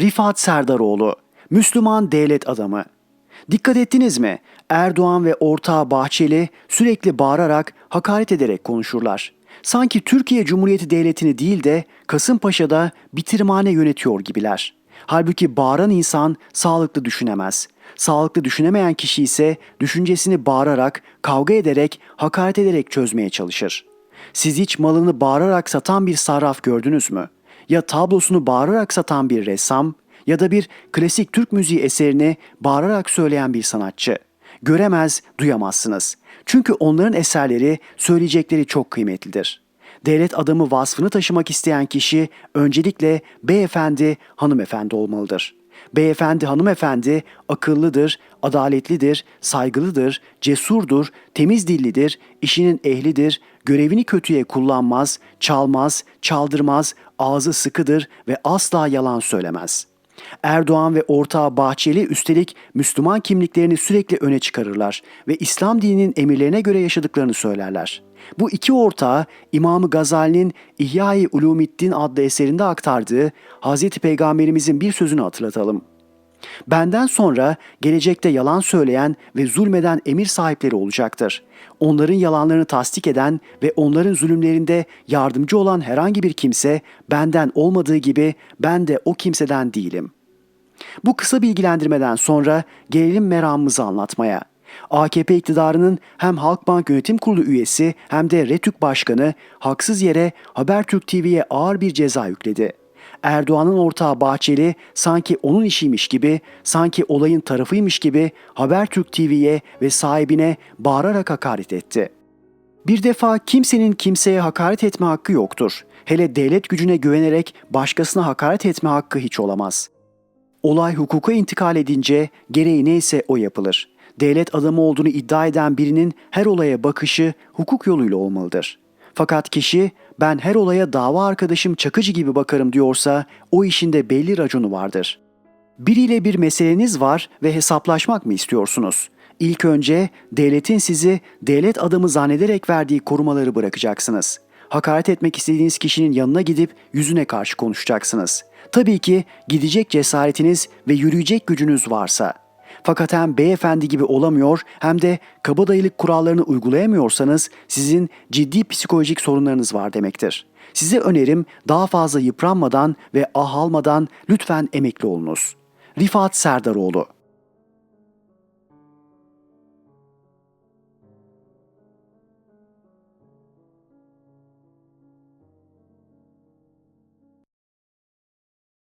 Rifat Serdaroğlu, Müslüman devlet adamı. Dikkat ettiniz mi? Erdoğan ve ortağı Bahçeli sürekli bağırarak, hakaret ederek konuşurlar. Sanki Türkiye Cumhuriyeti Devleti'ni değil de Kasımpaşa'da bitirmane yönetiyor gibiler. Halbuki bağıran insan sağlıklı düşünemez. Sağlıklı düşünemeyen kişi ise düşüncesini bağırarak, kavga ederek, hakaret ederek çözmeye çalışır. Siz hiç malını bağırarak satan bir sarraf gördünüz mü? Ya tablosunu bağırarak satan bir ressam ya da bir klasik Türk müziği eserini bağırarak söyleyen bir sanatçı. Göremez, duyamazsınız. Çünkü onların eserleri, söyleyecekleri çok kıymetlidir. Devlet adamı vasfını taşımak isteyen kişi öncelikle beyefendi, hanımefendi olmalıdır. Beyefendi, hanımefendi akıllıdır, adaletlidir, saygılıdır, cesurdur, temiz dillidir, işinin ehlidir, görevini kötüye kullanmaz, çalmaz, çaldırmaz, ağzı sıkıdır ve asla yalan söylemez.'' Erdoğan ve ortağı Bahçeli üstelik Müslüman kimliklerini sürekli öne çıkarırlar ve İslam dininin emirlerine göre yaşadıklarını söylerler. Bu iki ortağı İmam Gazali'nin İhya-i Ulumiddin adlı eserinde aktardığı Hz. Peygamberimizin bir sözünü hatırlatalım. Benden sonra gelecekte yalan söyleyen ve zulmeden emir sahipleri olacaktır. Onların yalanlarını tasdik eden ve onların zulümlerinde yardımcı olan herhangi bir kimse benden olmadığı gibi ben de o kimseden değilim. Bu kısa bilgilendirmeden sonra gelelim meramımızı anlatmaya. AKP iktidarının hem Halkbank Yönetim Kurulu üyesi hem de RETÜK Başkanı haksız yere Habertürk TV'ye ağır bir ceza yükledi. Erdoğan'ın ortağı Bahçeli sanki onun işiymiş gibi, sanki olayın tarafıymış gibi Habertürk TV'ye ve sahibine bağırarak hakaret etti. Bir defa kimsenin kimseye hakaret etme hakkı yoktur. Hele devlet gücüne güvenerek başkasına hakaret etme hakkı hiç olamaz. Olay hukuka intikal edince gereği neyse o yapılır. Devlet adamı olduğunu iddia eden birinin her olaya bakışı hukuk yoluyla olmalıdır. Fakat kişi ben her olaya dava arkadaşım Çakıcı gibi bakarım diyorsa o işinde belli raconu vardır. Biriyle bir meseleniz var ve hesaplaşmak mı istiyorsunuz? İlk önce devletin sizi devlet adamı zannederek verdiği korumaları bırakacaksınız. Hakaret etmek istediğiniz kişinin yanına gidip yüzüne karşı konuşacaksınız. Tabii ki gidecek cesaretiniz ve yürüyecek gücünüz varsa. Fakat hem beyefendi gibi olamıyor hem de kabadayılık kurallarını uygulayamıyorsanız sizin ciddi psikolojik sorunlarınız var demektir. Size önerim daha fazla yıpranmadan ve ah almadan lütfen emekli olunuz. Rifat Serdaroğlu